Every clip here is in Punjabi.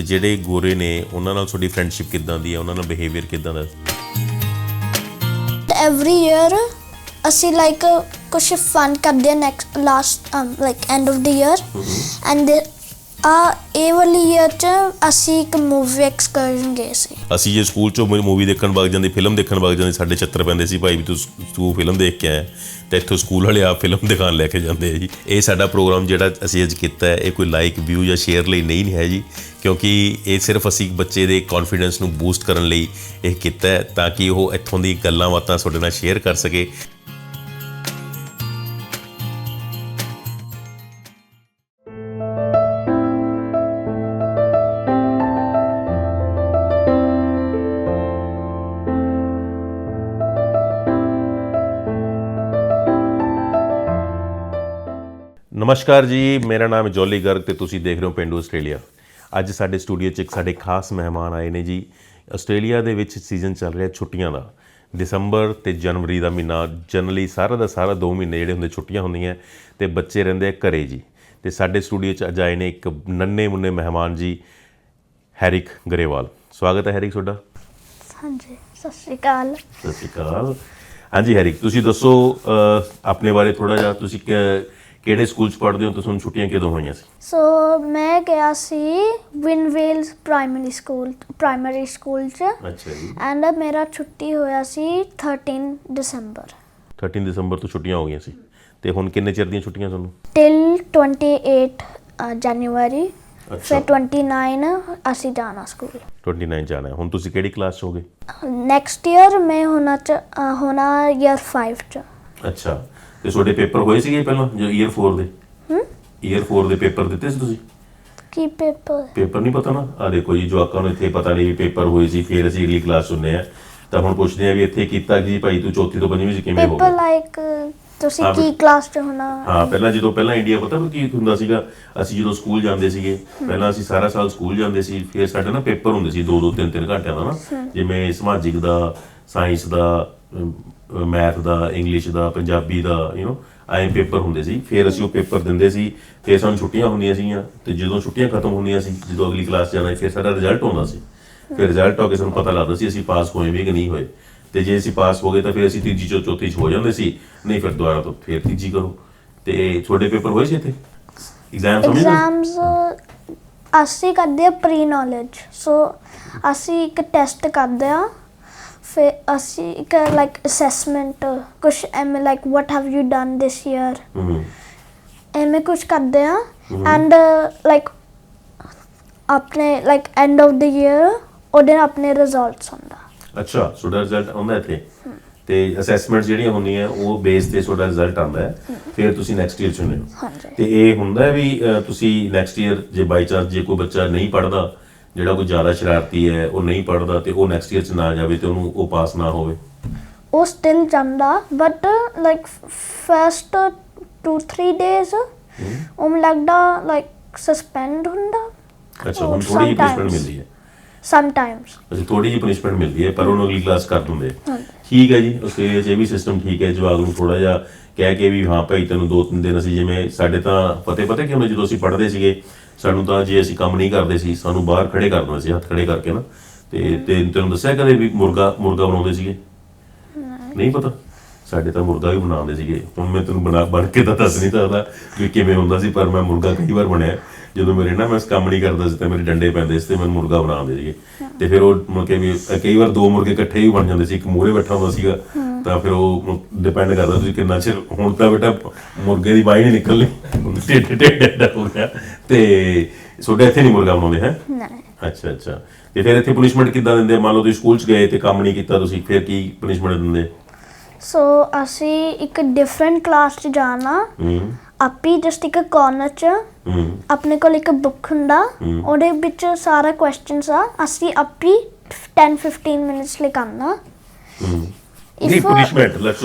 ਤੇ ਜਿਹੜੇ ਗੋਰੇ ਨੇ ਉਹਨਾਂ ਨਾਲ ਤੁਹਾਡੀ ਫਰੈਂਡਸ਼ਿਪ ਕਿੱਦਾਂ ਦੀ ਹੈ? ਉਹਨਾਂ ਨਾਲ ਬਿਹੇਵੀਅਰ ਕਿੱਦਾਂ ਦਾ? Every year ਅਸੀਂ ਲਾਈਕ ਕੁਝ ਫਨ ਕਰਦੇ ਹਾਂ next last like end of the year end ਆ, ਇਹ ਵਾਲੀ ਈਅਰ ਚ ਅਸੀਂ ਇੱਕ ਮੂਵੀ ਐਕਸਕਰਸ਼ਨ ਗਏ ਸੀ। ਅਸੀਂ ਜੇ ਸਕੂਲ ਚੋਂ ਮੂਵੀ ਦੇਖਣ ਵਗ ਜਾਂਦੇ ਫਿਲਮ ਦੇਖਣ ਵਗ ਜਾਂਦੇ, ਸਾਡੇ ਛੱਤਰ ਪੈਂਦੇ ਸੀ, ਭਾਈ ਵੀ ਤੂੰ ਤੂੰ ਫਿਲਮ ਦੇਖ ਕੇ ਆਇਆ ਤੇ ਇੱਥੋਂ ਸਕੂਲ ਵਾਲੇ ਆ ਫਿਲਮ ਦਿਖਾਣ ਲੈ ਕੇ ਜਾਂਦੇ ਆ ਜੀ। ਇਹ ਸਾਡਾ ਪ੍ਰੋਗਰਾਮ ਜਿਹੜਾ ਅਸੀਂ ਅੱਜ ਕੀਤਾ ਹੈ, ਇਹ ਕੋਈ ਲਾਈਕ ਵਿਊ ਜਾਂ ਸ਼ੇਅਰ ਲਈ ਨਹੀਂ ਹੈ ਜੀ। ਕਿਉਂਕਿ ਇਹ ਸਿਰਫ ਅਸੀਂ ਬੱਚੇ ਦੇ ਕੌਨਫੀਡੈਂਸ ਨੂੰ ਬੂਸਟ ਕਰਨ ਲਈ ਇਹ ਕੀਤਾ ਹੈ, ਤਾਂ ਕਿ ਉਹ ਇੱਥੋਂ ਦੀ ਗੱਲਾਂ ਬਾਤਾਂ ਤੁਹਾਡੇ ਨਾਲ ਸ਼ੇਅਰ ਕਰ ਸਕੇ। ਨਮਸਕਾਰ ਜੀ ਮੇਰਾ ਨਾਮ ਜੋਲੀ ਗਰਗ ਤੇ ਤੁਸੀਂ ਦੇਖ ਰਹੇ ਹੋ ਪਿੰਡੂ ਆਸਟ੍ਰੇਲੀਆ। ਅੱਜ ਸਾਡੇ ਸਟੂਡੀਓ 'ਚ ਇੱਕ ਸਾਡੇ ਖਾਸ ਮਹਿਮਾਨ ਆਏ ਨੇ ਜੀ। ਆਸਟ੍ਰੇਲੀਆ ਦੇ ਵਿੱਚ ਸੀਜ਼ਨ ਚੱਲ ਰਿਹਾ ਛੁੱਟੀਆਂ ਦਾ। ਦਸੰਬਰ ਤੇ ਜਨਵਰੀ ਦਾ ਮਹੀਨਾ ਜਨਰਲੀ ਸਾਰਾ ਦਾ ਸਾਰਾ 2 ਮਹੀਨੇ ਜਿਹੜੇ ਹੁੰਦੇ ਛੁੱਟੀਆਂ ਹੁੰਦੀਆਂ ਤੇ ਬੱਚੇ ਰਹਿੰਦੇ ਆ ਘਰੇ ਜੀ। ਤੇ ਸਾਡੇ ਸਟੂਡੀਓ 'ਚ ਅੱਜ ਆਏ ਨੇ ਇੱਕ ਨੰਨੇ ਮੁੰਨੇ ਮਹਿਮਾਨ ਜੀ ਹੈਰਿਕ ਗਰੇਵਾਲ। ਸਵਾਗਤ ਹੈ ਹੈਰਿਕ ਤੁਹਾਡਾ। ਹਾਂਜੀ ਸਤਿ ਸ਼੍ਰੀ ਅਕਾਲ। ਸਤਿ ਸ਼੍ਰੀ ਅਕਾਲ। ਹਾਂਜੀ ਹੈਰਿਕ ਤੁਸੀਂ ਦੱਸੋ ਅਹ, ਆਪਣੇ ਬਾਰੇ ਥੋੜਾ ਜਿਹਾ ਤੁਸੀਂ ਕਿ- ਕਿਹੜੇ ਸਕੂਲ 'ਚ ਪੜ੍ਹਦੇ ਹੋ? ਤੇ ਤੁਹਾਨੂੰ ਛੁੱਟੀਆਂ ਕਦੋਂ ਹੋਈਆਂ ਸੀ? ਸੋ ਮੈਂ ਗਿਆ ਸੀ ਵਿਨਵੇਲਸ ਪ੍ਰਾਇਮਰੀ ਸਕੂਲ ਪ੍ਰਾਇਮਰੀ ਸਕੂਲ ਚ। ਅੱਛਾ ਜੀ। ਐਂਡ ਮੇਰਾ ਛੁੱਟੀ ਹੋਇਆ ਸੀ 13 ਦਸੰਬਰ 13 ਦਸੰਬਰ ਤੋਂ ਛੁੱਟੀਆਂ ਹੋ ਗਈਆਂ ਸੀ। ਤੇ ਹੁਣ ਕਿੰਨੇ ਚਿਰ ਦੀਆਂ ਛੁੱਟੀਆਂ ਤੁਹਾਨੂੰ? ਟਿਲ 28 ਜਨਵਰੀ ਫਿਰ 29 ਅਸੀਂ ਜਾਣਾ ਸਕੂਲ 29 ਜਾਣਾ ਹੈ। ਹੁਣ ਤੁਸੀਂ ਕਿਹੜੀ ਕਲਾਸ 'ਚ ਹੋਗੇ? ਨੈਕਸਟ ਈਅਰ ਮੈਂ ਹੋਣਾ ਚ ਅ, ਹੋਣਾ ਈਅਰ 5 ਚ। ਅੱਛਾ। ਤੇ ਤੁਹਾਡੇ ਪੇਪਰ ਹੋਏ ਸੀਗੇ ਪਹਿਲਾਂ ਜੋ ਈਅਰ 4 ਦੇ? ਹਮ ਈਅਰ 4 ਦੇ ਪੇਪਰ ਦਿੱਤੇ ਸੀ ਤੁਸੀਂ? ਕੀ ਪੇਪਰ? ਪੇਪਰ ਨਹੀਂ ਪਤਾ ਨਾ? ਆ ਦੇਖੋ ਜੀ ਜਵਾਕਾਂ ਨੂੰ ਇੱਥੇ ਪਤਾ ਨਹੀਂ ਵੀ ਪੇਪਰ ਹੋਏ ਸੀ ਫਿਰ ਅਸੀਂ ਅਗਲੀ ਕਲਾਸ ਹੁੰਨੇ ਆ। ਤਾਂ ਹੁਣ ਪੁੱਛਦੇ ਆ ਵੀ ਇੱਥੇ ਕੀਤਾ ਕੀ ਭਾਈ ਤੂੰ ਚੌਥੀ ਤੋਂ ਪੰਜਵੀਂ ਚ ਕਿਵੇਂ ਹੋ ਪੇਪਰ ਗਿਆ? ਲਾਈਕ ਤੁਸੀਂ ਹਾਂ, ਕੀ ਕਲਾਸ ਚ ਹੋਣਾ? ਹਾਂ ਪਹਿਲਾਂ ਜਦੋਂ ਪਹਿਲਾਂ ਇੰਡੀਆ ਪਤਾ ਕੀ ਹੁੰਦਾ ਸੀਗਾ? ਅਸੀਂ ਜਦੋਂ ਸਕੂਲ ਜਾਂਦੇ ਸੀਗੇ ਪਹਿਲਾਂ ਅਸੀਂ ਸਾਰਾ ਸਾਲ ਸਕੂਲ ਜਾਂਦੇ ਸੀ ਫਿਰ ਸਾਡੇ ਨਾ ਪੇਪਰ ਹੁੰਦੇ ਸੀ 2 2 3 3 ਘੰਟਿਆਂ ਦਾ ਨਾ। ਜਿਵੇਂ ਸਮਾਜਿਕ ਦਾ ਸਾਇੰਸ ਦਾ ਮੈਥ ਦਾ ਇੰਗਲਿਸ਼ ਦਾ, ਪੰਜਾਬੀ ਦਾ ਯੂ نو ਆਏ ਪੇਪਰ ਹੁੰਦੇ ਸੀ। ਫਿਰ ਅਸੀਂ ਉਹ ਪੇਪਰ ਦਿੰਦੇ ਸੀ ਫਿਰ ਸਾਨੂੰ ਛੁੱਟੀਆਂ ਹੁੰਦੀਆਂ ਸੀਗੀਆਂ ਤੇ ਜਦੋਂ ਛੁੱਟੀਆਂ ਖਤਮ ਹੁੰਦੀਆਂ ਸੀ, ਜਦੋਂ ਅਗਲੀ ਕਲਾਸ ਜਾਣਾ, ਫਿਰ ਸਾਡਾ ਰਿਜ਼ਲਟ ਆਉਂਦਾ ਸੀ। ਫਿਰ ਰਿਜ਼ਲਟ ਆ ਕੇ ਸਾਨੂੰ ਪਤਾ ਲੱਗਦਾ ਸੀ ਅਸੀਂ ਪਾਸ ਹੋਏ ਵੀ ਕਿ ਨਹੀਂ ਹੋਏ। ਤੇ ਜੇ ਅਸੀਂ ਪਾਸ ਹੋ ਗਏ ਤਾਂ ਫਿਰ ਅਸੀਂ ਤੀਜੀ ਚੋਂ, ਚੌਥੀ ਚ ਹੋ ਜਾਂਦੇ ਸੀ। ਨਹੀਂ ਫਿਰ ਦੁਬਾਰਾ ਤੋਂ ਫਿਰ ਤੀਜੀ ਕਰੋ। ਤੇ ਤੁਹਾਡੇ ਪੇਪਰ ਹੋਏ ਸੀ ਇੱਥੇ? ਐਗਜ਼ਾਮ ਸਮਝਦੇ ਐਗਜ਼ਾਮਸ ਅਸੀਂ ਕਰਦੇ ਆ ਪ੍ਰੀ ਨੋਲੇਜ ਸੋ ਅਸੀਂ ਇੱਕ ਟੈਸਟ ਕਰਦੇ ਆ ਫਿਰ ਅਸੀਂ ਇੱਕ ਲਾਈਕ ਅਸੈਸਮੈਂਟ ਕੁਝ ਐਵੇਂ like what have you done this year ਹੂੰ ਐਵੇਂ ਕੁਝ ਕਰਦੇ ਆ ਐਂਡ ਲਾਈਕ ਆਪਣੇ like end of the year ਉਹਦੇ ਨਾਲ ਆਪਣੇ ਰਿਜ਼ਲਟਸ ਹੁੰਦਾ। ਅੱਛਾ ਤੁਹਾਡਾ ਰਿਜ਼ਲਟ ਆਉਂਦਾ ਇੱਥੇ। ਤੇ ਅਸੈਸਮੈਂਟ ਜਿਹੜੀਆਂ ਹੁੰਦੀਆਂ ਉਹ ਬੇਸ ਤੇ ਤੁਹਾਡਾ ਰਿਜ਼ਲਟ ਆਉਂਦਾ ਹੈ। ਫਿਰ ਤੁਸੀਂ ਨੈਕਸਟ ਈਅਰ ਚੁਣਦੇ ਹੋ। ਹਾਂਜੀ। ਤੇ ਇਹ ਹੁੰਦਾ ਹੈ ਵੀ ਤੁਸੀਂ ਨੈਕਸਟ ਈਅਰ ਜੇ ਬਾਈ ਚਾਂਸ ਜੇ ਕੋਈ ਬੱਚਾ ਨਹੀਂ ਪੜਦਾ ਜਿਹੜਾ ਕੋਈ ਜ਼ਿਆਦਾ ਸ਼ਰਾਰਤੀ ਹੈ ਉਹ ਨਹੀਂ ਪੜਦਾ ਤੇ ਉਹ ਨੈਕਸਟ ਈਅਰ ਚ ਨਾ ਜਾਵੇ ਤੇ ਉਹਨੂੰ ਉਹ ਪਾਸ ਨਾ ਹੋਵੇ। ਉਹ ਸਟਿਲ ਜਾਂਦਾ ਬਟ ਲਾਈਕ ਫਰਸਟ 2-3 ਡੇਜ਼ ਉਹ ਲੱਗਦਾ ਲਾਈਕ ਸਸਪੈਂਡ ਹੁੰਦਾ। ਅੱਛਾ ਹੁਣ ਥੋੜੀ ਜਿਹੀ. ਪਨਿਸ਼ਮੈਂਟ ਮਿਲਦੀ ਹੈ। ਸਮਟਾਈਮਸ ਅਸੀਂ ਥੋੜੀ ਜਿਹੀ ਪਨਿਸ਼ਮੈਂਟ ਮਿਲਦੀ ਹੈ ਪਰ ਉਹਨੂੰ ਅਗਲੀ ਕਲਾਸ ਕਰ ਦਿੰਦੇ ਆ। ਠੀਕ ਹੈ ਜੀ 'ਚ ਇਹ ਵੀ ਸਿਸਟਮ ਠੀਕ ਹੈ ਜਵਾਕ ਨੂੰ ਥੋੜਾ ਜਿਹਾ ਕਹਿ ਕੇ ਵੀ ਹਾਂ ਭਾਈ ਤੈਨੂੰ ਦੋ ਤਿੰਨ ਦਿਨ ਅਸੀਂ ਜਿਵੇਂ ਸਾਡੇ ਤਾਂ ਪਤੇ ਪਤਾ ਕਿ ਹੁੰਦਾ ਜਦੋਂ ਅਸੀਂ ਪੜ੍ਹਦੇ ਸੀਗੇ ਸਾਨੂੰ ਤਾਂ ਜੇ ਅਸੀਂ ਕੰਮ ਨਹੀਂ ਕਰਦੇ ਸੀ ਸਾਨੂੰ ਬਾਹਰ ਖੜੇ ਕਰ ਦਿੰਦੇ ਸੀ ਹੱਥ ਖੜੇ ਕਰਕੇ ਨਾ। ਤੇ ਤੇ ਤੈਨੂੰ ਦੱਸਿਆ ਕਦੇ ਵੀ ਮੁਰਗਾ ਮੁਰਗਾ ਬਣਾਉਂਦੇ ਸੀਗੇ? ਨਹੀਂ। ਪਤਾ। ਸਾਡੇ ਤਾਂ ਮੁਰਗਾ ਵੀ ਬਣਾਉਂਦੇ ਸੀਗੇ। ਹੁਣ ਮੈਂ ਤੈਨੂੰ ਬਣਾ ਬਣ ਕੇ ਤਾਂ ਦੱਸ ਨਹੀਂ ਸਕਦਾ ਵੀ ਕਿਵੇਂ ਹੁੰਦਾ ਸੀ ਪਰ ਮੈਂ ਮੁਰਗਾ ਕਈ ਵਾਰ ਬਣਿਆ। ਜਦੋਂ ਮੇਰੇ ਨਾ ਮੈਂ ਕੰਮ ਨਹੀਂ ਕਰਦਾ ਸੀ ਤੇ ਮੇਰੇ ਡੰਡੇ ਪੈਂਦੇ ਸੀ ਤੇ ਮੈਨੂੰ ਮੁਰਗਾ ਬਣਾਉਂਦੇ ਸੀਗੇ। ਤੇ ਫਿਰ ਉਹ ਮੁਰਗੇ ਵੀ ਕਈ ਵਾਰ ਦੋ ਮੁਰਗੇ ਇਕੱਠੇ ਵੀ ਬਣ ਜਾਂਦੇ ਸੀ। ਇੱਕ ਮੂਹਰੇ ਬੈਠਾ ਹੁੰਦਾ ਸੀਗਾ ਤਾਂ ਫਿਰ ਉਹ ਡਿਪੈਂਡ ਕਰਦਾ ਤੁਸੀਂ ਕਿੰਨਾ ਚਿਰ ਹੁਣ ਤਾਂ ਬੇਟਾ ਮੁਰਗੇ ਦੀ ਬਾਈ ਨਹੀਂ ਨਿਕਲਣੀ। ਟੇਡੇ ਟੇਡੇ ਹੋ ਗਿਆ। ਤੇ ਤੁਹਾਡੇ ਇੱਥੇ ਨਹੀਂ ਮੁਰਗਾ ਬਣਾਉਂਦੇ ਹੈ? ਨਹੀਂ ਅੱਛਾ ਅੱਛਾ। ਤੇ ਫਿਰ ਇੱਥੇ ਪੁਨਿਸ਼ਮੈਂਟ ਕਿੱਦਾਂ ਦਿੰਦੇ? ਮੰਨ ਲਓ ਤੁਸੀਂ ਸਕੂਲ 'ਚ ਗਏ ਤੇ ਕੰਮ ਨਹੀਂ ਕੀਤਾ ਤੁਸੀਂ ਫਿਰ ਕੀ ਪੁਨਿਸ਼ਮੈਂਟ ਦਿੰਦੇ? ਸੋ ਅਸੀਂ ਇੱਕ ਡਿਫਰੈਂਟ ਕਲਾਸ 'ਚ ਜਾਣਾ। ਹੂੰ। ਆਪੀ ਜਸਟ ਇੱਕ ਕਾਰਨਰ 'ਚ। ਹੂੰ। ਆਪਣੇ ਕੋਲ ਇੱਕ ਬੁੱਕ ਹੁੰਦਾ। ਉਹਦੇ ਵਿੱਚ ਸਾਰਾ ਕੁਐਸਚਨਸ ਆ। ਅਸੀਂ ਆਪੀ 10-15 ਮਿੰਟਸ ਲਈ ਕਰਨਾ। ਹੂੰ। ਨਹੀਂ ਪੁਨਿਸ਼ਮੈਂਟ ਲੈਟਸ।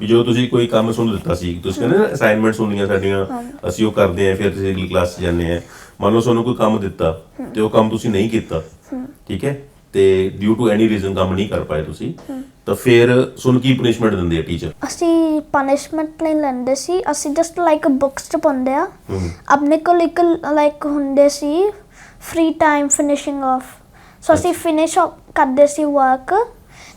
ਵੀ ਜੋ ਤੁਸੀਂ ਕੋਈ ਕੰਮ ਸੁਣ ਦਿੱਤਾ ਸੀ ਤੁਸੀਂ ਕਹਿੰਦੇ ਨਾ ਅਸਾਈਨਮੈਂਟਸ ਹੁੰਦੀਆਂ ਸਾਡੀਆਂ ਅਸੀਂ ਉਹ ਕਰਦੇ ਆਂ ਫਿਰ ਤੁਸੀਂ ਅਗਲੀ ਕਲਾਸ ਜਾਂਦੇ ਆ ਮੰਨ ਲਓ ਤੁਹਾਨੂੰ ਕੋਈ ਕੰਮ ਦਿੱਤਾ ਤੇ ਉਹ ਕੰਮ ਤੁਸੀਂ ਨਹੀਂ ਕੀਤਾ ਠੀਕ ਹੈ? ਤੇ ਡਿਊ ਟੂ ਐਨੀ ਰੀਜ਼ਨ ਕੰਮ ਨਹੀਂ ਕਰ ਪਾਏ ਤੁਸੀਂ ਤਾਂ ਫਿਰ ਤੁਹਾਨੂੰ ਕੀ ਪੁਨਿਸ਼ਮੈਂਟ ਦਿੰਦੇ ਆ ਟੀਚਰ ਅਸੀਂ ਪਨਿਸ਼ਮੈਂਟ ਨਹੀਂ ਲੈਂਦੇ ਸੀ ਅਸੀਂ ਜਸਟ ਲਾਈਕ ਬੁੱਕਸ 'ਚ ਪਾਉਂਦੇ ਆ। ਆਪਣੇ ਕੋਲ ਇੱਕ ਲਾਈਕ ਹੁੰਦੇ ਸੀ free time finishing off so ਅਸੀਂ ਫਿਨਿਸ਼ ਕਰਦੇ ਸੀ ਵਰਕ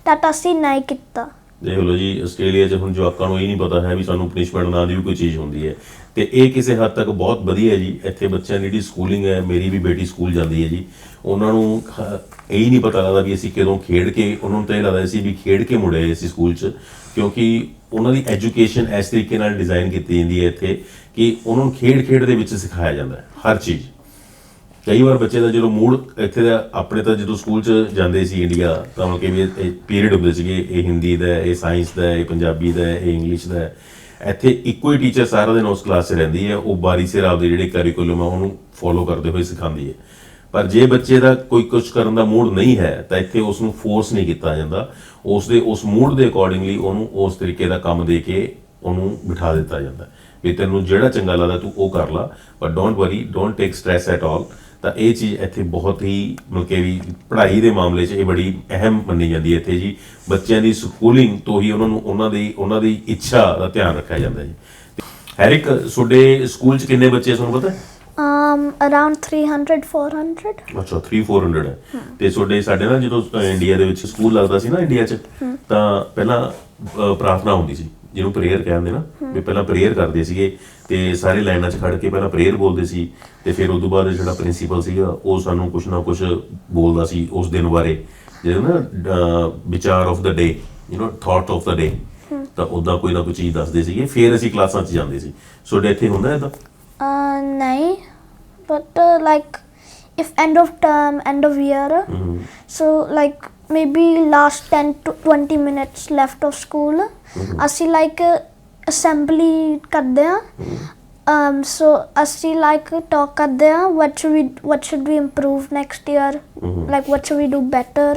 that ਅਸੀਂ ਨਹੀਂ ਕੀਤਾ। ਦੇਖ ਲਓ ਜੀ, ਆਸਟ੍ਰੇਲੀਆ 'ਚ ਹੁਣ ਜਵਾਕਾਂ ਨੂੰ ਇਹ ਨਹੀਂ ਪਤਾ ਹੈ ਵੀ ਸਾਨੂੰ ਪਨਿਸ਼ਮੈਂਟ ਨਾਂ ਦੀ ਵੀ ਕੋਈ ਚੀਜ਼ ਹੁੰਦੀ ਹੈ। ਤੇ ਇਹ ਕਿਸੇ ਹੱਦ ਤੱਕ ਬਹੁਤ ਵਧੀਆ ਹੈ ਜੀ, ਇੱਥੇ ਬੱਚਿਆਂ ਦੀ ਜਿਹੜੀ ਸਕੂਲਿੰਗ ਹੈ, ਮੇਰੀ ਵੀ ਬੇਟੀ ਸਕੂਲ ਜਾਂਦੀ ਹੈ ਜੀ। ਉਹਨਾਂ ਨੂੰ ਖ- ਇਹ ਹੀ ਨਹੀਂ ਪਤਾ ਲੱਗਦਾ ਵੀ ਅਸੀਂ ਕਦੋਂ ਖੇਡ ਕੇ, ਉਹਨਾਂ ਨੂੰ ਤਾਂ ਇਹ ਲੱਗਦਾ ਸੀ ਵੀ ਖੇਡ ਕੇ ਮੁੜੇ ਅਸੀਂ ਸਕੂਲ 'ਚ, ਕਿਉਂਕਿ ਉਹਨਾਂ ਦੀ ਐਜੂਕੇਸ਼ਨ ਇਸ ਤਰੀਕੇ ਨਾਲ ਡਿਜ਼ਾਈਨ ਕੀਤੀ ਜਾਂਦੀ ਹੈ ਇੱਥੇ ਕਿ ਉਹਨਾਂ ਨੂੰ ਖੇਡ-ਖੇਡ ਦੇ ਵਿੱਚ ਸਿਖਾਇਆ ਜਾਂਦਾ ਹੈ, ਹਰ ਚੀਜ਼। ਕਈ ਵਾਰ ਬੱਚੇ ਦਾ ਜਦੋਂ ਮੂਡ ਇੱਥੇ ਦਾ, ਆਪਣੇ ਤਾਂ ਜਦੋਂ ਸਕੂਲ 'ਚ ਜਾਂਦੇ ਸੀ ਇੰਡੀਆ, ਤਾਂ ਮਤਲਬ ਕਿ ਵੀ ਇਹ ਪੀਰੀਅਡ ਹੁੰਦੇ ਸੀਗੇ, ਇਹ ਹਿੰਦੀ ਦਾ, ਇਹ ਸਾਇੰਸ ਦਾ, ਇਹ ਪੰਜਾਬੀ ਦਾ, ਇਹ ਇੰਗਲਿਸ਼ ਦਾ। ਇੱਥੇ ਇੱਕੋ ਹੀ ਟੀਚਰ ਸਾਰਾ ਦਿਨ ਉਸ ਕਲਾਸ 'ਚ ਰਹਿੰਦੀ ਹੈ, ਉਹ ਬਾਰੀ ਸਿਰ ਆਪਦੇ ਜਿਹੜੇ ਕਰਿਕੂਲਮ ਆ, ਉਹਨੂੰ ਫੋਲੋ ਕਰਦੇ ਹੋਏ ਸਿਖਾਉਂਦੀ ਹੈ। ਪਰ ਜੇ ਬੱਚੇ ਦਾ ਕੋਈ ਕੁਝ ਕਰਨ ਦਾ ਮੂਡ ਨਹੀਂ ਹੈ, ਤਾਂ ਇੱਥੇ ਉਸ ਨੂੰ ਫੋਰਸ ਨਹੀਂ ਕੀਤਾ ਜਾਂਦਾ। ਉਸ ਦੇ ਉਸ ਮੂਡ ਦੇ ਅਕੋਰਡਿੰਗਲੀ ਉਹਨੂੰ ਉਸ ਤਰੀਕੇ ਦਾ ਕੰਮ ਦੇ ਕੇ ਉਹਨੂੰ ਬਿਠਾ ਦਿੱਤਾ ਜਾਂਦਾ। ਵੀ ਤੈਨੂੰ ਜਿਹੜਾ ਚੰਗਾ ਲੱਗਦਾ ਤੂੰ ਉਹ ਕਰ ਲਾ ਪਰ don't worry don't take stress at all ਤਾਂ ਇਹ ਚੀਜ਼ ਇੱਥੇ ਬਹੁਤ ਹੀ ਮਤਲਬ ਕਿ ਵੀ ਪੜ੍ਹਾਈ ਦੇ ਮਾਮਲੇ 'ਚ ਇਹ ਬੜੀ ਅਹਿਮ ਮੰਨੀ ਜਾਂਦੀ ਹੈ ਇੱਥੇ ਜੀ। ਬੱਚਿਆਂ ਦੀ ਸਕੂਲਿੰਗ ਤੋਂ ਹੀ ਉਹਨਾਂ ਨੂੰ ਉਹਨਾਂ ਦੀ ਉਹਨਾਂ ਦੀ ਇੱਛਾ ਦਾ ਧਿਆਨ ਰੱਖਿਆ ਜਾਂਦਾ ਜੀ। ਹੈਰਿਕ ਤੁਹਾਡੇ ਸਕੂਲ 'ਚ ਕਿੰਨੇ ਬੱਚੇ ਤੁਹਾਨੂੰ ਪਤਾ? ਹੈ um around 300 400 ਅੱਛਾ 3400 ਹੈ ਤੇ ਤੁਹਾਡੇ ਸਾਡੇ ਨਾ ਜਦੋਂ ਇੰਡੀਆ ਦੇ ਵਿੱਚ ਸਕੂਲ ਲੱਗਦਾ ਸੀ ਨਾ ਇੰਡੀਆ 'ਚ ਤਾਂ ਪਹਿਲਾਂ ਪ੍ਰਾਰਥਨਾ ਹੁੰਦੀ ਸੀ ਜਿਹਨੂੰ ਪ੍ਰੇਅਰ ਕਹਿੰਦੇ ਨਾ ਵੀ ਪਹਿਲਾਂ ਪ੍ਰੇਅਰ ਕਰਦੇ ਸੀਗੇ। ਤੇ ਸਾਰੇ ਲਾਈਨਾਂ 'ਚ ਖੜ ਕੇ ਪਹਿਲਾਂ ਪ੍ਰੇਅਰ ਬੋਲਦੇ ਸੀ ਤੇ ਫਿਰ ਉਸ ਤੋਂ ਬਾਅਦ ਜਿਹੜਾ ਪ੍ਰਿੰਸੀਪਲ ਸੀਗਾ ਉਹ ਸਾਨੂੰ ਕੁਝ ਨਾ ਕੁਝ ਬੋਲਦਾ ਸੀ ਉਸ ਦਿਨ ਬਾਰੇ। ਜਿਹੜਾ ਨਾ ਵਿਚਾਰ of the day you know thought of the day ਤਾਂ ਉਦਾਂ ਕੋਈ ਨਾ ਕੋਈ ਚੀਜ਼ ਦੱਸਦੇ ਸੀਗੇ ਫਿਰ ਅਸੀਂ ਕਲਾਸਾਂ 'ਚ ਜਾਂਦੇ ਸੀ। ਤੁਹਾਡੇ ਇੱਥੇ ਹੁੰਦਾ ਇਦਾਂ uh nahi but uh, like if end of term end of year so like maybe last 10 to 20 minutes left of school ਅਸੀਂ like uh, assembly ਕਰਦੇ ਆ um so ਅਸੀਂ like talk ਕਰਦੇ ਆ what should we what should we improve next year like what should we do better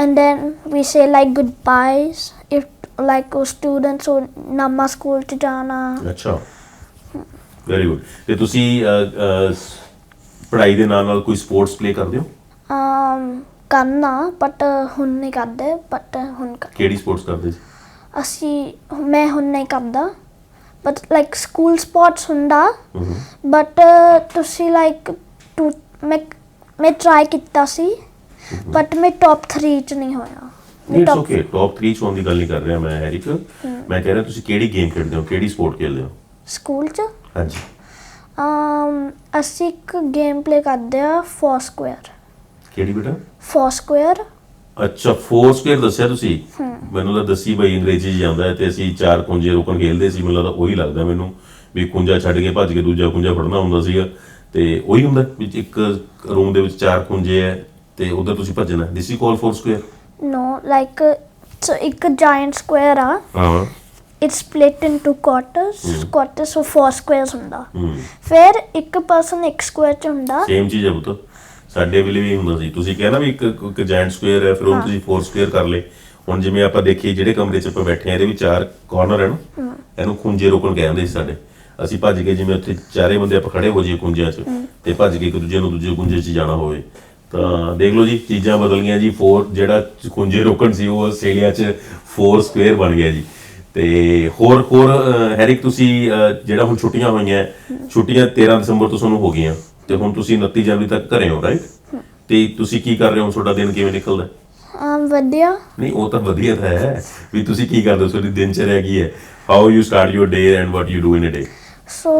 and then we say like goodbyes if like ਉਹ students ਉਹ ਨਵਾਂ ਸਕੂਲ ਚ ਜਾਣਾ ਅੱਛਾ ਵੈਰੀ ਗੁੱਡ ਤੇ ਤੁਸੀਂ ਪੜ੍ਹਾਈ ਦੇ ਨਾਲ ਨਾਲ ਕੋਈ ਸਪੋਰਟਸ ਪਲੇ ਕਰਦੇ ਹੋ um ਕਰਨਾ ਬਟ ਹੁਣ ਨਹੀਂ ਕਰਦੇ ਬਟ ਹੁਣ ਕਰ- ਕਿਹੜੀ ਸਪੋਰਟਸ ਕਰਦੇ ਸੀ ਅਸੀਂ ਮੈਂ ਹੁਣ ਨਹੀਂ ਕਰਦਾ। ਬਟ ਲਾਈਕ ਸਕੂਲ ਸਪੋਰਟਸ ਹੁੰਦਾ। ਬਟ ਤੁਸੀਂ ਲਾਈਕ ਟੂ ਮੈਂ ਮੈਂ ਟਰਾਈ ਕੀਤਾ ਸੀ। ਬਟ ਮੈਂ ਟੌਪ 3 ਚ ਨਹੀਂ ਹੋਇਆ। ਇਟਸ ਓਕੇ ਟੌਪ 3 ਚ ਹੋਣ ਦੀ ਗੱਲ ਨਹੀਂ ਕਰ ਰਿਹਾ ਮੈਂ ਹੈਰਿਕ ਮੈਂ ਕਹਿ ਰਿਹਾ ਤੁਸੀਂ ਕਿਹੜੀ ਗੇਮ ਖੇਡਦੇ ਹੋ? ਕਿਹੜੀ ਸਪੋਰਟ ਖੇਡਦੇ ਹੋ? ਸਕੂਲ ਚ? ਹਾਂਜੀ। Um ਅਸੀਂ ਇੱਕ ਗੇਮ ਪਲੇ ਕਰਦੇ ਆ ਫੋਰ ਸਕੁਅਰ ਕਿਹੜੀ ਬੇਟਾ? ਫੋਰ ਸਕੁਅਰ ਅੱਛਾ ਫੋਰ ਸਕੁਅਰ ਦੱਸਿਆ ਤੁਸੀਂ? ਮੈਨੂੰ ਤਾਂ ਦੱਸੀ ਬਈ ਅੰਗਰੇਜ਼ੀ ਚ ਜਾਂਦਾ ਹੈ ਤੇ ਅਸੀਂ ਚਾਰ ਕੁੰਜੇ ਰੋਕਣ ਖੇਲਦੇ ਸੀ ਮੈਨੂੰ ਲੱਗਦਾ ਉਹੀ ਲੱਗਦਾ ਮੈਨੂੰ ਵੀ ਕੁੰਜਾ ਛੱਡ ਕੇ ਭੱਜ ਕੇ ਦੂਜਾ ਕੁੰਜਾ ਫੜਨਾ ਹੁੰਦਾ ਸੀਗਾ ਤੇ ਉਹੀ ਹੁੰਦਾ ਵੀ ਇੱਕ ਰੂਮ ਦੇ ਵਿੱਚ ਚਾਰ ਕੁੰਜੇ ਹੈ ਤੇ ਉਧਰ ਤੁਸੀਂ ਭੱਜਣਾ this is call four square no like so ਇੱਕ giant square ਆ। ਹਾਂ। It's split into quarters. quarters so four squares ਹੁੰਦਾ। ਫਿਰ ਇੱਕ ਪਰਸਨ ਇੱਕ ਸਕੁਅਰ ਚ ਹੁੰਦਾ। ਸੇਮ ਚੀਜ਼ ਹੈ ਪੁੱਤ। ਸਾਡੇ ਵੇਲੇ ਵੀ ਹੁੰਦਾ ਸੀ। ਤੁਸੀਂ ਕਹਿਣਾ ਵੀ ਇੱਕ ਇੱਕ ਜਾਇੰਟ ਸਕੁਅਰ ਹੈ ਫਿਰ ਉਹ ਤੁਸੀਂ ਫੋਰ ਸਕੁਅਰ ਕਰ ਲੇ ਹੁਣ ਜਿਵੇਂ ਆਪਾਂ ਦੇਖੀਏ ਜਿਹੜੇ ਕਮਰੇ 'ਚ ਆਪਾਂ ਬੈਠੇ ਆ ਇਹਦੇ ਵਿੱਚ ਚਾਰ ਕਾਰਨਰ ਹੈ ਨਾ ਇਹਨੂੰ ਖੁੰਝੇ ਰੋਕਣ ਕਹਿੰਦੇ ਸੀ ਸਾਡੇ। ਅਸੀਂ ਭੱਜ ਕੇ ਜਿਵੇਂ ਉੱਥੇ ਚਾਰੇ ਬੰਦੇ ਆਪਾਂ ਖੜੇ ਹੋ ਜਾਈਏ ਖੁੰਝਿਆਂ 'ਚ ਤੇ ਭੱਜ ਕੇ ਇੱਕ ਦੂਜੇ ਨੂੰ ਦੂਜੇ ਖੁੰਝੇ 'ਚ ਜਾਣਾ ਹੋਵੇ। ਤਾਂ ਦੇਖ ਲਓ ਜੀ ਚੀਜ਼ਾਂ ਬਦਲ ਗਈਆਂ ਜੀ। ਫੋਰ ਜਿਹੜਾ ਖੁੰਝੇ ਰੋਕਣ ਸੀ ਉਹ ਆਸਟ੍ਰੇਲੀਆ 'ਚ ਫੋਰ ਸਕੁਅਰ ਬਣ ਗਿਆ ਜੀ। ਤੇ ਹੋਰ ਹੋਰ ਹੈਰਿਕ ਤੁਸੀਂ ਜਿਹੜਾ ਹੁਣ ਛੁੱਟੀਆਂ ਹੋਈਆਂ ਛੁੱਟੀਆਂ 13 ਦਸੰਬਰ ਤੋਂ ਤੁਹਾਨੂੰ ਹੋ ਗਈਆਂ। ਤੇ ਹੁਣ ਤੁਸੀਂ 29 ਜਨਵਰੀ ਤੱਕ ਘਰੇ ਹੋ ਰਾਈਟ ਤੇ ਤੁਸੀਂ ਕੀ ਕਰ ਰਹੇ ਹੋ? ਤੁਹਾਡਾ ਦਿਨ ਕਿਵੇਂ ਨਿਕਲਦਾ? um ਵਧੀਆ। ਨਹੀਂ ਉਹ ਤਾਂ ਵਧੀਆ ਤਾਂ ਹੈ। ਵੀ ਤੁਸੀਂ ਕੀ ਕਰਦੇ ਹੋ? ਤੁਹਾਡੀ ਦਿਨਚਰਿਆ ਕੀ ਹੈ? How you start your day and what you do in a day so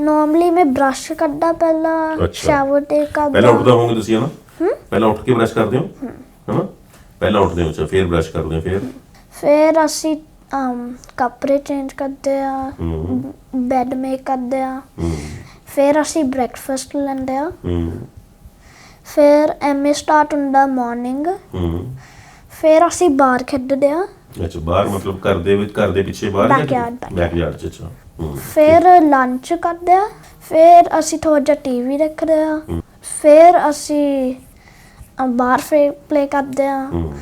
normally ਮੈਂ ਬ੍ਰਸ਼ ਕਰਦਾ ਪਹਿਲਾਂ। ਸ਼ਾਵਰ ਤੇ ਕਰਦਾ। ਪਹਿਲਾਂ ਉੱਠਦਾ ਹੋਵੋਗੇ ਤੁਸੀਂ ਹਨਾ? ਪਹਿਲਾਂ ਉੱਠ ਕੇ ਬ੍ਰਸ਼ ਕਰਦੇ ਹੋ? ਹਨਾ? ਪਹਿਲਾਂ ਉੱਠਦੇ ਹੋ ਫਿਰ ਬ੍ਰਸ਼ ਕਰਦੇ ਹੋ ਫਿਰ? ਫਿਰ ਅਸੀਂ um ਕੱਪੜੇ ਚੇਂਜ ਕਰਦੇ ਆ ਬੈੱਡ ਮੇਕ ਕਰਦੇ ਆ। ਫਿਰ ਅਸੀਂ ਬ੍ਰੈਕਫਾਸਟ ਲੈਂਦੇ ਆ ਹੂੰ ਫਿਰ ਐਮਏ ਸਟਾਰਟ ਹੁੰਦਾ ਮਾਰਨਿੰਗ ਹੂੰ ਫਿਰ ਅਸੀਂ ਬਾਹਰ ਖੇਡਦੇ ਆ ਅੱਛਾ ਬਾਹਰ ਮਤਲਬ ਘਰ ਦੇ ਵਿੱਚ ਘਰ ਦੇ ਪਿੱਛੇ ਬਾਹਰ Backyard. ਬੈਕਯਾਰਡ ਚ ਅੱਛਾ ਹੂੰ ਫਿਰ ਲੰਚ ਕਰਦੇ ਆ ਫਿਰ ਅਸੀਂ ਥੋੜਾ ਜਿਹਾ ਟੀਵੀ ਦੇਖਦੇ ਆ ਫਿਰ ਅਸੀਂ ਅ, ਬਾਹਰ ਫੇ ਪਲੇ ਕਰਦੇ ਆ ਹੂੰ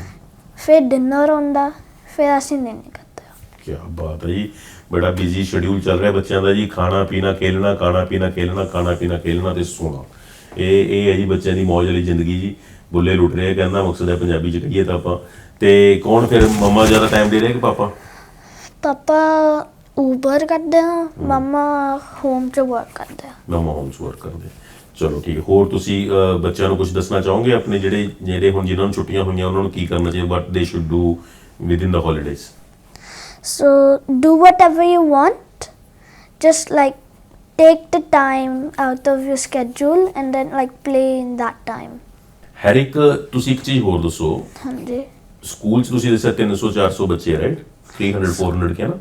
ਫਿਰ ਡਿਨਰ ਹੁੰਦਾ ਫਿਰ ਅਸੀਂ ਨਹੀਂ ਕਰਦੇ ਆ ਕੀ ਬਾਤ ਹੈ ਜੀ ਬੜਾ ਬਿਜ਼ੀ ਸ਼ਡਿਊਲ ਚੱਲ ਰਿਹਾ ਬੱਚਿਆਂ ਦਾ ਜੀ ਖਾਣਾ ਪੀਣਾ ਖੇਲਣਾ ਖਾਣਾ ਪੀਣਾ ਖੇਲਣਾ ਖਾਣਾ ਪੀਣਾ ਖੇਲਣਾ ਤੇ ਸੋਣਾ। ਇਹ ਇਹ ਹੈ ਜੀ ਬੱਚਿਆਂ ਦੀ ਮੌਜ ਵਾਲੀ ਜ਼ਿੰਦਗੀ ਜੀ। ਬੁੱਲੇ ਲੁੱਟ ਰਹੇ ਕਹਿੰਦਾ ਮਕਸਦ ਹੈ ਪੰਜਾਬੀ ਚ ਕਹੀਏ ਤਾਂ ਆਪਾਂ। ਤੇ ਕੌਣ ਫਿਰ ਮਮਾ ਜ਼ਿਆਦਾ ਟਾਈਮ ਦੇ ਰਹੇ ਕਿ ਪਾਪਾ? ਪਾਪਾ ਉਬਰ ਕਰਦੇ ਆ ਮਮਾ ਹੋਮ ਚ ਵਰਕ ਕਰਦੇ ਆ। ਮਮਾ ਹੋਮਸ ਵਰਕ ਕਰਦੇ ਚਲੋ ਠੀਕ ਹੈ ਹੋਰ ਤੁਸੀਂ ਬੱਚਿਆਂ ਨੂੰ ਕੁਝ ਦੱਸਣਾ ਚਾਹੋਗੇ ਆਪਣੇ ਜਿਹੜੇ ਜਿਹੜੇ ਹੁਣ ਜਿਨ੍ਹਾਂ ਨੂੰ ਛੁੱਟੀਆਂ ਹੋਈਆਂ ਉਹਨਾਂ ਨੂੰ ਕੀ ਕਰਨਾ ਚਾਹੀਦਾ? What they should do with in the holidays So do whatever you want. Just like take the time out of your schedule and then like play in that time. ਹਰ ਇੱਕ ਤੁਸੀਂ ਇੱਕ ਚੀਜ਼ ਹੋਰ ਦੱਸੋ Hanji. ਸਕੂਲ 'ਚ ਤੁਸੀਂ ਦੱਸਿਆ 300 400 ਬੱਚੇ ਰਾਈਟ 300 400 ਕਿਹਾ ਨਾ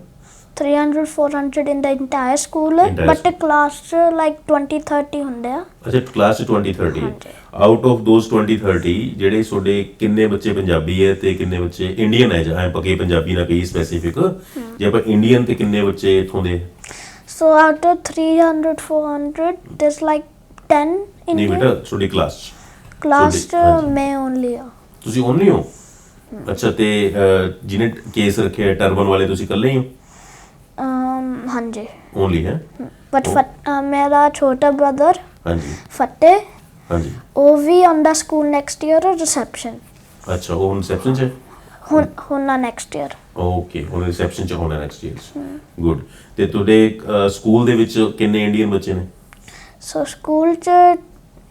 300 400 in the entire school Entire but the class ਚ like 20 30 ਹੁੰਦੇ ਆ ਅੱਛਾ ਕਲਾਸ 'ਚ 20 30 ਹਾਂਜੀ। ਆਊਟ ਆਫ ਦੋਸ 20 30 ਜਿਹੜੇ ਤੁਹਾਡੇ ਕਿੰਨੇ ਬੱਚੇ ਪੰਜਾਬੀ ਹੈ ਤੇ ਕਿੰਨੇ ਬੱਚੇ ਇੰਡੀਅਨ ਹੈ ਜਾਂ ਪੱਕੇ ਪੰਜਾਬੀ ਨਾ ਕਹੀ ਸਪੈਸੀਫਿਕ ਜੇ ਆਪਾਂ ਇੰਡੀਅਨ ਤੇ ਕਿੰਨੇ ਬੱਚੇ ਇਥੋਂ ਦੇ? So out of 300 400 there's like 10 ਨਹੀਂ ਬੇਟਾ ਤੁਹਾਡੀ ਕਲਾਸ ਹਾਂਜੀ। ਮੈਂ only ਆ। ਤੁਸੀਂ ਓਨਲੀ ਹੋ? ਅੱਛਾ ਤੇ ਜਿਹਨੇ ਕੇਸ ਰੱਖਿਆ ਟਰਬਨ ਵਾਲੇ ਤੁਸੀਂ ਇਕੱਲੇ ਹੀ ਹੋ? ਹਾਂਜੀ। ਓਨਲੀ ਹੈ? ਅਹ ਮੇਰਾ ਛੋਟਾ brother ਹਾਂਜੀ। ਫਤਿਹ ਹਾਂਜੀ। ਉਹ ਵੀ ਆਉਂਦਾ ਸਕੂਲ ਨੈਕਸਟ ਈਅਰ ਰਿਸੈਪਸ਼ਨ ਅੱਛਾ ਉਹ ਹੁਣ ਰਿਸੈਪਸ਼ਨ 'ਚ? ਹੁਣ ਹੁਣ ਨੈਕਸਟ ਈਅਰ ਓਕੇ ਹੁਣ ਰਿਸੈਪਸ਼ਨ 'ਚ ਹੋਣਾ ਨੈਕਸਟ ਈਅਰ ਗੁੱਡ ਤੇ ਤੁਹਾਡੇ ਸਕੂਲ ਦੇ ਵਿੱਚ ਕਿੰਨੇ ਇੰਡੀਅਨ ਬੱਚੇ ਨੇ? ਸੋ ਸਕੂਲ ਚ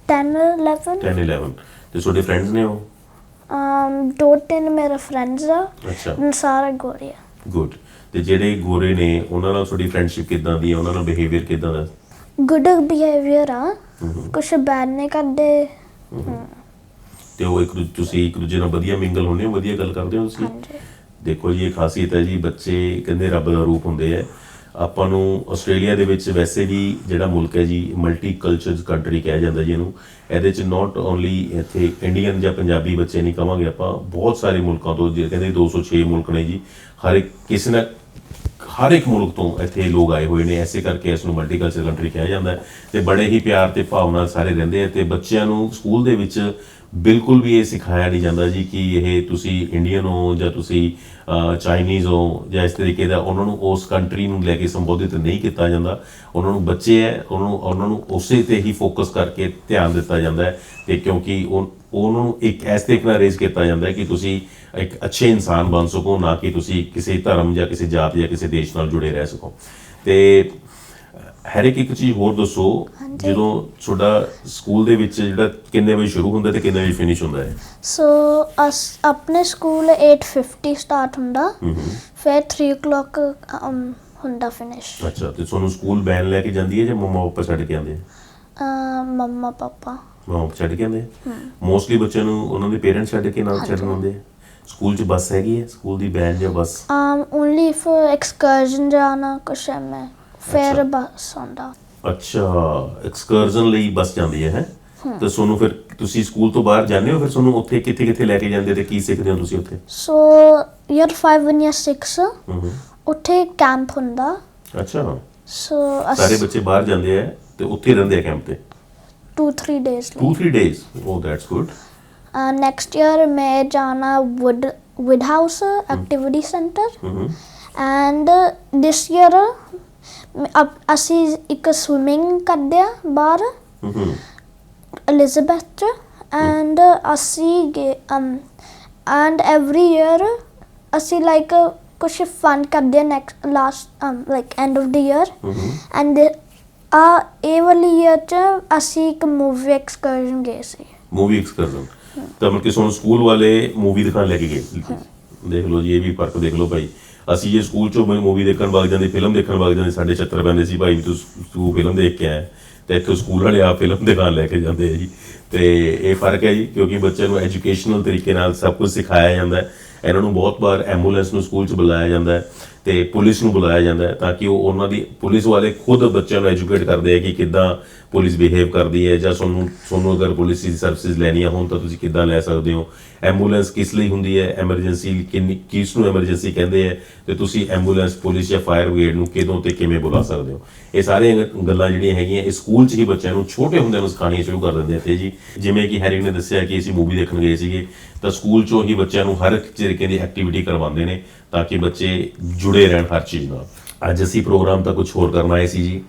10 11 10 11 ਤੇ ਤੁਹਾਡੇ ਫਰੈਂਡਸ ਨੇ ਉਹ? Um ਦੋ ਤਿੰਨ ਮੇਰੇ ਫਰੈਂਡਸ ਆ। ਅੱਛਾ। and ਸਾਰੇ ਗੋਰੇ ਆ। ਗੁੱਡ ਤੇ ਜਿਹੜੇ ਗੋਰੇ ਨੇ ਉਹਨਾਂ ਨਾਲ ਤੁਹਾਡੀ ਫਰੈਂਡਸ਼ਿਪ ਕਿਦਾਂ ਦੀ ਹੈ ਉਹਨਾਂ ਨਾਲ ਬਿਹੇਵੀਅਰ ਕਿਦਾਂ ਦਾ? ਗੁੱਡ ਬਿਹੇਵੀਅਰ ਆ। ਕੁਛ ਬੈਡ ਨਹੀਂ ਕਰਦੇ। ਤੇ ਉਹ ਇੱਕ ਦੂ- ਤੁਸੀਂ ਇੱਕ ਦੂਜੇ ਨਾਲ ਵਧੀਆ ਮਿੰਗਲ ਹੁੰਦੇ ਹੋ ਵਧੀਆ ਗੱਲ ਕਰਦੇ ਹੋ ਤੁਸੀਂ? ਹਾਂਜੀ। ਦੇਖੋ ਜੀ ਇਹ ਖਾਸੀਅਤ ਹੈ ਜੀ ਬੱਚੇ ਕਹਿੰਦੇ ਰੱਬ ਦਾ ਰੂਪ ਹੁੰਦੇ ਆ। ਆਪਾਂ ਨੂੰ ਆਸਟ੍ਰੇਲੀਆ ਦੇ ਵਿੱਚ ਵੈਸੇ ਵੀ ਜਿਹੜਾ ਮੁਲਕ ਹੈ ਜੀ ਮਲਟੀ ਕਲਚਰਸ ਕੰਟਰੀ ਕਿਹਾ ਜਾਂਦਾ ਜੀ ਇਹਨੂੰ। ਇਹਦੇ ਚ ਨਾਟ ਓਨਲੀ ਇੱਥੇ ਇੰਡੀਅਨ ਜਾਂ ਪੰਜਾਬੀ ਬੱਚੇ ਨਹੀਂ ਕਵਾਂਗੇ ਆਪਾਂ ਬਹੁਤ ਸਾਰੇ ਮੁਲਕਾਂ ਤੋਂ ਜਿਹੜੇ ਕਹਿੰਦੇ 206 ਮੁਲਕ ਨੇ ਜੀ ਹਰ ਇੱਕ ਕਿਸੇ ਨਾ ਹਰ ਇੱਕ ਮੁਲਕ ਤੋਂ ਇੱਥੇ ਲੋਕ ਆਏ ਹੋਏ ਨੇ, ਐਸੇ ਕਰਕੇ ਇਸ ਨੂੰ ਮਲਟੀਕਲਚਰ ਕੰਟਰੀ ਕਿਹਾ ਜਾਂਦਾ ਹੈ ਤੇ ਬੜੇ ਹੀ ਪਿਆਰ ਤੇ ਭਾਵ ਨਾਲ ਸਾਰੇ ਰਹਿੰਦੇ ਆ ਤੇ ਬੱਚਿਆਂ ਨੂੰ ਸਕੂਲ ਦੇ ਵਿੱਚ ਬਿਲਕੁਲ ਵੀ ਇਹ ਸਿਖਾਇਆ ਨਹੀਂ ਜਾਂਦਾ ਜੀ ਕਿ ਇਹ ਤੁਸੀਂ ਇੰਡੀਅਨ ਹੋ ਜਾਂ ਤੁਸੀਂ ਚਾਈਨੀਜ਼ ਹੋ ਜਾਂ ਇਸ ਤਰੀਕੇ ਦਾ ਉਹਨਾਂ ਨੂੰ ਉਸ ਕੰਟਰੀ ਨੂੰ ਲੈ ਕੇ ਸੰਬੋਧਿਤ ਨਹੀਂ ਕੀਤਾ ਜਾਂਦਾ। ਉਹਨਾਂ ਨੂੰ ਬੱਚੇ ਹੈ, ਉਹਨਾਂ ਨੂੰ ਉਹਨਾਂ ਨੂੰ ਉਸੇ ਤੇ ਹੀ ਫੋਕਸ ਕਰਕੇ ਧਿਆਨ ਦਿੱਤਾ ਜਾਂਦਾ ਹੈ ਤੇ ਕਿਉਂਕਿ ਉਹ, ਉਹਨਾਂ ਨੂੰ ਇੱਕ ਇਸ ਤਰੀਕੇ ਨਾਲ ਰੇਜ਼ ਕੀਤਾ ਜਾਂਦਾ ਹੈ ਕਿ ਤੁਸੀਂ ਇੱਕ ਅੱਛੇ ਇਨਸਾਨ ਬਣ ਸਕੋ, ਨਾ ਕਿ ਤੁਸੀਂ ਕਿਸੇ ਧਰਮ ਜਾਂ ਕਿਸੇ ਜਾਤ ਜਾਂ ਕਿਸੇ ਦੇਸ਼ ਨਾਲ ਜੁੜੇ ਰਹਿ ਸਕੋ। ਤੇ ਹਰ ਇੱਕ ਇੱਕ ਚੀਜ਼ ਹੋਰ ਦੱਸੋ। ਜਦੋਂ ਤੁਹਾਡਾ ਸਕੂਲ ਦੇ ਵਿੱਚ ਜਿਹੜਾ ਕਿੰਨੇ ਵਜੇ ਸ਼ੁਰੂ ਹੁੰਦਾ ਤੇ ਕਿੰਨੇ ਵਜੇ ਫਿਨਿਸ਼ ਹੁੰਦਾ ਹੈ ਸੋ ਅਸ ਆਪਣੇ ਸਕੂਲ 8:50 ਸਟਾਰਟ ਹੁੰਦਾ ਫਿਰ 3 o'clock um, ਹੁੰਦਾ ਫਿਨਿਸ਼ ਅੱਛਾ ਤੇ ਤੁਹਾਨੂੰ ਸਕੂਲ ਵੈਨ ਲੈ ਕੇ ਜਾਂਦੀ ਹੈ ਜਾਂ ਮੰਮਾ ਪਾਪਾ ਛੱਡ ਕੇ ਆਉਂਦੇ ਆ? ਮੰਮਾ ਪਾਪਾ। ਮੰਮਾ ਛੱਡ ਕੇ ਆਉਂਦੇ ਮੋਸਟਲੀ ਬੱਚਿਆਂ ਨੂੰ ਉਹਨਾਂ ਦੇ ਪੇਰੈਂਟਸ ਛੱਡ ਕੇ ਨਾਲ ਛੱਡਣ ਆਉਂਦੇ ਆ? ਸਕੂਲ 'ਚ ਬੱਸ ਹੈਗੀ ਹੈ? ਸਕੂਲ ਦੀ ਵੈਨ ਜਾਂ ਬੱਸ? um only for excursion ਜਾਣਾ ਕੁਛ ਐਵੇਂ। ਫਿਰ। ਬਸ ਹੁੰਦਾ ਅੱਛਾ ਐਕਸਕਰਜ਼ਨ ਲਈ ਬੱਸ ਜਾਂਦੀ ਹੈ ਹੈ? ਤੇ ਤੁਹਾਨੂੰ ਫਿਰ ਤੁਸੀਂ ਸਕੂਲ ਤੋਂ ਬਾਹਰ ਜਾਂਦੇ ਹੋ ਫਿਰ ਤੁਹਾਨੂੰ ਉੱਥੇ ਕਿੱਥੇ ਕਿੱਥੇ ਲੈ ਕੇ ਜਾਂਦੇ ਤੇ ਕੀ ਸਿੱਖਦੇ ਹੋ ਤੁਸੀਂ ਉੱਥੇ? ਸੋ year 5 and year 6 ਹੂੰ ਹੂੰ ਉੱਥੇ ਕੈਂਪ ਹੁੰਦਾ। ਅੱਛਾ। ਸੋ ਸਾਰੇ ਬੱਚੇ ਬਾਹਰ ਜਾਂਦੇ ਆ ਤੇ ਉੱਥੇ ਰਹਿੰਦੇ ਆ ਕੈਂਪ ਤੇ? 2-3 days 2-3 days oh that's good next year ਮੈਂ ਜਾਣਾ wood wood house activity centre ਹੂੰ ਐਂਡ ਦਿਸ ਅਸੀਂ ਇੱਕ ਸਵਿਮਿੰਗ ਕਰਦੇ ਆ ਬਾਹਰ ਹੂੰ ਚ and ਅਸੀਂ and every year ਅਸੀਂ like ਕੁਝ ਫਨ ਕਰਦੇ ਆ next last of the year ਹੂੰ ਹੂੰ and ਆ ਇਹ ਵਾਲੀ year ਚ ਅਸੀਂ ਇੱਕ ਮੂਵੀ ਐਕਸਕਰਸ਼ਨ ਗਏ ਸੀ। ਮੂਵੀ ਐਕਸਕਰਜ਼ਨ ਤਾਂ ਮਤਲਬ ਕਿ ਸਾਨੂੰ ਸਕੂਲ ਵਾਲੇ ਮੂਵੀ ਦਿਖਾਣ ਲੈ ਕੇ ਗਏ। ਦੇਖ ਲਓ ਜੀ ਇਹ ਵੀ ਫ਼ਰਕ ਦੇਖ ਲਓ ਭਾਈ। ਅਸੀਂ ਜੇ ਸਕੂਲ ਚੋਂ ਮੂਵੀ ਦੇਖਣ ਵਗ ਜਾਂਦੇ ਫਿਲਮ ਦੇਖਣ ਵਗ ਜਾਂਦੇ, ਸਾਡੇ ਛੱਤਰ ਪੈਂਦੇ ਸੀ ਭਾਈ ਤੂੰ ਤੂੰ ਫਿਲਮ ਦੇਖ ਕੇ ਆਇਆ। ਤੇ ਇੱਥੋਂ ਸਕੂਲ ਵਾਲੇ ਆ ਫਿਲਮ ਦਿਖਾਣ ਲੈ ਕੇ ਜਾਂਦੇ ਆ ਜੀ। ਤੇ ਇਹ ਫ਼ਰਕ ਹੈ ਜੀ, ਕਿਉਂਕਿ ਬੱਚਿਆਂ ਨੂੰ ਐਜੂਕੇਸ਼ਨਲ ਤਰੀਕੇ ਨਾਲ ਸਭ ਕੁਝ ਸਿਖਾਇਆ ਜਾਂਦਾ ਹੈ। ਇਹਨਾਂ ਨੂੰ ਬਹੁਤ ਵਾਰ ਐਂਬੂਲੈਂਸ ਨੂੰ ਸਕੂਲ 'ਚ ਬੁਲਾਇਆ ਜਾਂਦਾ ਹੈ। ਤੇ ਪੁਲਿਸ ਨੂੰ ਬੁਲਾਇਆ ਜਾਂਦਾ ਤਾਂ ਕਿ ਉਹ ਉਹਨਾਂ ਦੀ, ਪੁਲਿਸ ਵਾਲੇ ਖੁਦ ਬੱਚਿਆਂ ਨੂੰ ਐਜੂਕੇਟ ਕਰਦੇ ਆ ਕਿ ਕਿੱਦਾਂ ਪੁਲਿਸ ਬਿਹੇਵ ਕਰਦੀ ਹੈ ਜਾਂ ਤੁਹਾਨੂੰ ਤੁਹਾਨੂੰ ਅਗਰ ਪੁਲਿਸ ਦੀ ਸਰਵਿਸਿਜ਼ ਲੈਣੀਆਂ ਹੋਣ ਤਾਂ ਤੁਸੀਂ ਕਿੱਦਾਂ ਲੈ ਸਕਦੇ ਹੋ? ਐਂਬੂਲੈਂਸ ਕਿਸ ਲਈ ਹੁੰਦੀ ਹੈ? ਐਮਰਜੈਂਸੀ ਕਿੰਨੀ, ਕਿਸ ਨੂੰ ਐਮਰਜੈਂਸੀ ਕਹਿੰਦੇ ਆ ਤੇ ਤੁਸੀਂ ਐਂਬੂਲੈਂਸ ਪੁਲਿਸ ਜਾਂ ਫਾਇਰ ਬ੍ਰਿਗੇਡ ਨੂੰ ਕਿਦੋਂ ਤੇ ਕਿਵੇਂ ਬੁਲਾ ਸਕਦੇ ਹੋ? ਇਹ ਸਾਰੀਆਂ ਗੱਲਾਂ ਜਿਹੜੀਆਂ ਹੈਗੀਆਂ, ਇਹ ਸਕੂਲ 'ਚ ਹੀ ਬੱਚਿਆਂ ਨੂੰ ਛੋਟੇ ਹੁੰਦਿਆਂ ਨੂੰ ਸਿਖਾਉਣੀਆਂ ਸ਼ੁਰੂ ਕਰ ਦਿੰਦੇ ਆ ਤੇ ਜੀ, ਜਿਵੇਂ ਕਿ ਹੈਰੀ ਨੇ ਦੱਸਿਆ ਕਿ ਅਸੀਂ ਮੂਵੀ ਦੇਖਣ ਗਏ ਸੀਗੇ, ਤਾਂ ਸਕੂਲ 'ਚੋਂ ਹੀ ਬੱਚਿਆਂ ਨੂੰ ਹਰ ਇੱਕ ਤਰੀਕੇ ਦੀ ਐਕਟੀਵਿਟੀ ਕਰਵਾਉਂਦੇ ਨੇ। ਤਾਂ ਕਿ ਬੱਚੇ ਜੁੜੇ ਰਹਿਣ ਹਰ ਚੀਜ਼ ਨਾਲ। ਅੱਜ ਅਸੀਂ ਪ੍ਰੋਗਰਾਮ ਤਾਂ ਕੁਝ ਹੋਰ ਕਰਨ ਆਏ ਸੀ ਜੀ।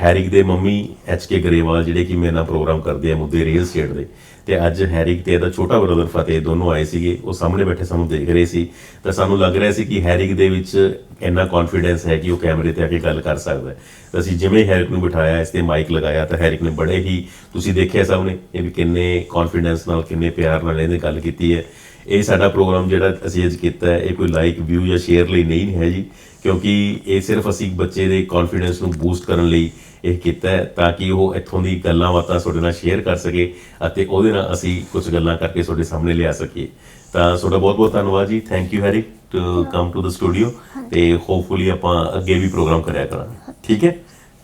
ਹੈਰਿਕ ਦੇ ਮੰਮੀ ਐਚ ਕੇ ਗਰੇਵਾਲ ਜਿਹੜੇ ਕਿ ਮੇਰੇ ਨਾਲ ਪ੍ਰੋਗਰਾਮ ਕਰਦੇ ਆ ਮੁੱਦੇ ਰੀਅਲ ਸਟੇਟ ਦੇ। ਤੇ ਅੱਜ ਹੈਰਿਕ ਤੇ ਇਹਦਾ ਛੋਟਾ ਬ੍ਰਦਰ ਫਤਿਹ ਦੋਨੋਂ ਆਏ ਸੀਗੇ। ਉਹ ਸਾਹਮਣੇ ਬੈਠੇ ਸਾਨੂੰ ਦੇਖ ਰਹੇ ਸੀ। ਤਾਂ ਸਾਨੂੰ ਲੱਗ ਰਿਹਾ ਸੀ ਕਿ ਹੈਰਿਕ ਦੇ ਵਿੱਚ ਇੰਨਾ ਕੌਨਫੀਡੈਂਸ ਹੈ ਕਿ ਉਹ ਕੈਮਰੇ ਤੇ ਆ ਕੇ ਗੱਲ ਕਰ ਸਕਦਾ ਹੈ। ਤਾਂ ਅਸੀਂ ਜਿਵੇਂ ਹੈਰਿਕ ਨੂੰ ਬਿਠਾਇਆ, ਇਸ ਤੇ ਮਾਈਕ ਲਗਾਇਆ, ਤਾਂ ਹੈਰਿਕ ਨੇ ਬੜੇ ਹੀ ਤੁਸੀਂ ਦੇਖਿਆ ਸਾਹਮਣੇ ਇਹ ਵੀ ਕਿੰਨੇ ਕੌਨਫੀਡੈਂਸ ਨਾਲ, ਕਿੰਨੇ ਪਿਆਰ ਨਾਲ ਇਹਨੇ ਗੱਲ ਕੀਤੀ ਹੈ। ਇਹ ਸਾਡਾ ਪ੍ਰੋਗਰਾਮ ਜਿਹੜਾ ਅਸੀਂ ਅੱਜ ਕੀਤਾ ਹੈ, ਇਹ ਕੋਈ ਲਾਈਕ ਵਿਊ ਜਾਂ ਸ਼ੇਅਰ ਲਈ ਨਹੀਂ ਹੈ ਜੀ, ਕਿਉਂਕਿ ਇਹ ਸਿਰਫ ਅਸੀਂ ਬੱਚੇ ਦੇ ਕੌਨਫੀਡੈਂਸ ਨੂੰ ਬੂਸਟ ਕਰਨ ਲਈ ਇਹ ਕੀਤਾ ਹੈ, ਤਾਂ ਕਿ ਉਹ ਇੱਥੋਂ ਦੀ ਗੱਲਾਂ ਬਾਤਾਂ ਤੁਹਾਡੇ ਨਾਲ ਸ਼ੇਅਰ ਕਰ ਸਕੇ ਅਤੇ ਉਹਦੇ ਨਾਲ ਅਸੀਂ ਕੁਝ ਗੱਲਾਂ ਕਰਕੇ ਤੁਹਾਡੇ ਸਾਹਮਣੇ ਲਿਆ ਸਕੀਏ। ਤਾਂ ਤੁਹਾਡਾ ਬਹੁਤ ਬਹੁਤ ਧੰਨਵਾਦ ਜੀ thank you Harry to come to the studio ਤੇ ਹੋਪਫੁਲੀ ਆਪਾਂ ਅੱਗੇ ਵੀ ਪ੍ਰੋਗਰਾਮ ਕਰਿਆ ਕਰਾਂਗੇ। ਠੀਕ ਹੈ?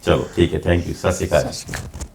ਚਲੋ, ਠੀਕ ਹੈ ਥੈਂਕ ਯੂ ਸਤਿ ਸ਼੍ਰੀ ਅਕਾਲ ਸਤਿ ਸ਼੍ਰੀ ਅਕਾਲ।